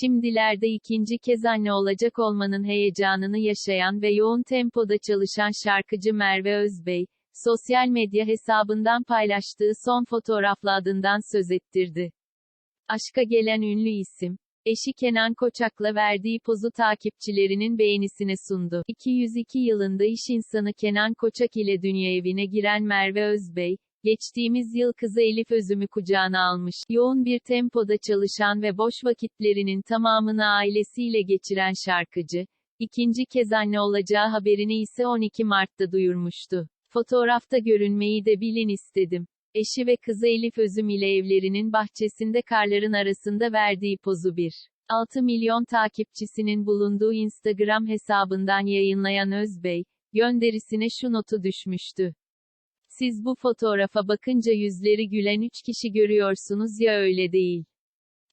Şimdilerde ikinci kez anne olacak olmanın heyecanını yaşayan ve yoğun tempoda çalışan şarkıcı Merve Özbey, sosyal medya hesabından paylaştığı son fotoğrafla adından söz ettirdi. Aşka gelen ünlü isim, eşi Kenan Koçak'la verdiği pozu takipçilerinin beğenisine sundu. 202 yılında iş insanı Kenan Koçak ile dünya evine giren Merve Özbey, geçtiğimiz yıl kızı Elif Özüm'ü kucağına almış. Yoğun bir tempoda çalışan ve boş vakitlerinin tamamını ailesiyle geçiren şarkıcı, ikinci kez anne olacağı haberini ise 12 Mart'ta duyurmuştu. Fotoğrafta görünmeyi de bilin istedim. Eşi ve kızı Elif Özüm ile evlerinin bahçesinde karların arasında verdiği pozu bir. 6 milyon takipçisinin bulunduğu Instagram hesabından yayınlayan Özbey, gönderisine şu notu düşmüştü. Siz bu fotoğrafa bakınca yüzleri gülen 3 kişi görüyorsunuz ya öyle değil.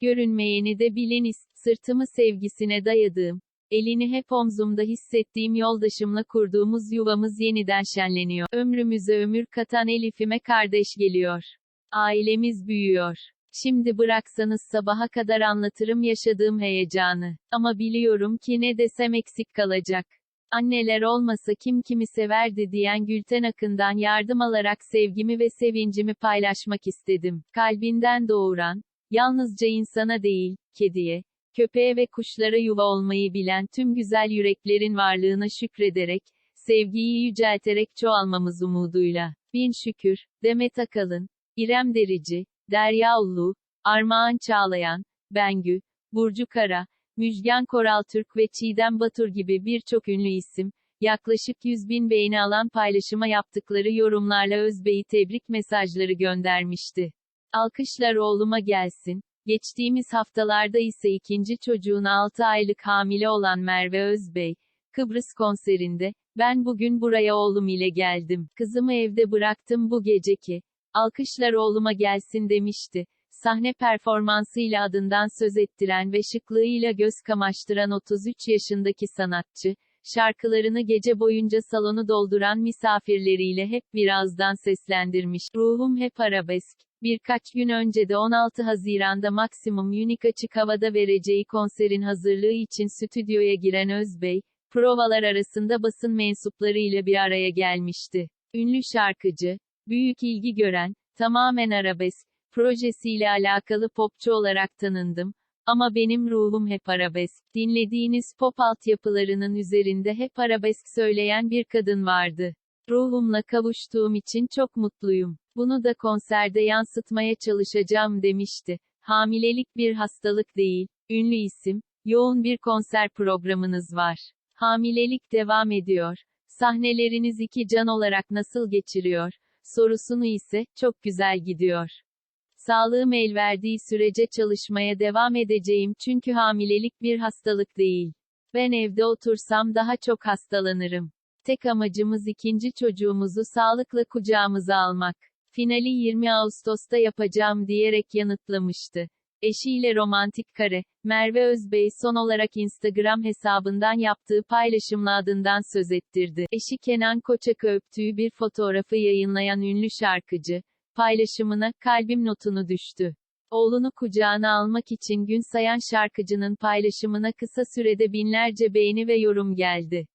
Görünmeyeni de biliniz, sırtımı sevgisine dayadığım, elini hep omzumda hissettiğim yoldaşımla kurduğumuz yuvamız yeniden şenleniyor. Ömrümüze ömür katan Elif'ime kardeş geliyor. Ailemiz büyüyor. Şimdi bıraksanız sabaha kadar anlatırım yaşadığım heyecanı. Ama biliyorum ki ne desem eksik kalacak. Anneler olmasa kim kimi severdi diyen Gülten Akın'dan yardım alarak sevgimi ve sevincimi paylaşmak istedim. Kalbinden doğuran, yalnızca insana değil, kediye, köpeğe ve kuşlara yuva olmayı bilen tüm güzel yüreklerin varlığına şükrederek, sevgiyi yücelterek çoğalmamız umuduyla. Bin şükür, Demet Akalın, İrem Derici, Derya Ullu, Armağan Çağlayan, Bengü, Burcu Kara, Müjgan Koraltürk ve Çiğdem Batur gibi birçok ünlü isim, yaklaşık 100 bin beğeni alan paylaşıma yaptıkları yorumlarla Özbey'i tebrik mesajları göndermişti. Alkışlar oğluma gelsin. Geçtiğimiz haftalarda ise ikinci çocuğun 6 aylık hamile olan Merve Özbey, Kıbrıs konserinde, ben bugün buraya oğlum ile geldim. Kızımı evde bıraktım bu geceki. Alkışlar oğluma gelsin demişti. Sahne performansıyla adından söz ettiren ve şıklığıyla göz kamaştıran 33 yaşındaki sanatçı, şarkılarını gece boyunca salonu dolduran misafirleriyle hep birazdan seslendirmiş. Ruhum hep arabesk. Birkaç gün önce de 16 Haziran'da Maksimum Unique açık havada vereceği konserin hazırlığı için stüdyoya giren Özbey, provalar arasında basın mensuplarıyla bir araya gelmişti. Ünlü şarkıcı, büyük ilgi gören, tamamen arabesk, projesiyle alakalı popçu olarak tanındım. Ama benim ruhum hep arabesk. Dinlediğiniz pop altyapılarının üzerinde hep arabesk söyleyen bir kadın vardı. Ruhumla kavuştuğum için çok mutluyum. Bunu da konserde yansıtmaya çalışacağım demişti. Hamilelik bir hastalık değil. Ünlü isim, yoğun bir konser programınız var. Hamilelik devam ediyor. Sahneleriniz iki can olarak nasıl geçiriyor? Sorusunu ise, çok güzel gidiyor. Sağlığım el verdiği sürece çalışmaya devam edeceğim çünkü hamilelik bir hastalık değil. Ben evde otursam daha çok hastalanırım. Tek amacımız ikinci çocuğumuzu sağlıkla kucağımıza almak. Finali 20 Ağustos'ta yapacağım diyerek yanıtlamıştı. Eşiyle romantik kare, Merve Özbey son olarak Instagram hesabından yaptığı paylaşımla adından söz ettirdi. Eşi Kenan Koçak'ı öptüğü bir fotoğrafı yayınlayan ünlü şarkıcı, paylaşımına, kalbim notunu düştü. Oğlunu kucağına almak için gün sayan şarkıcının paylaşımına kısa sürede binlerce beğeni ve yorum geldi.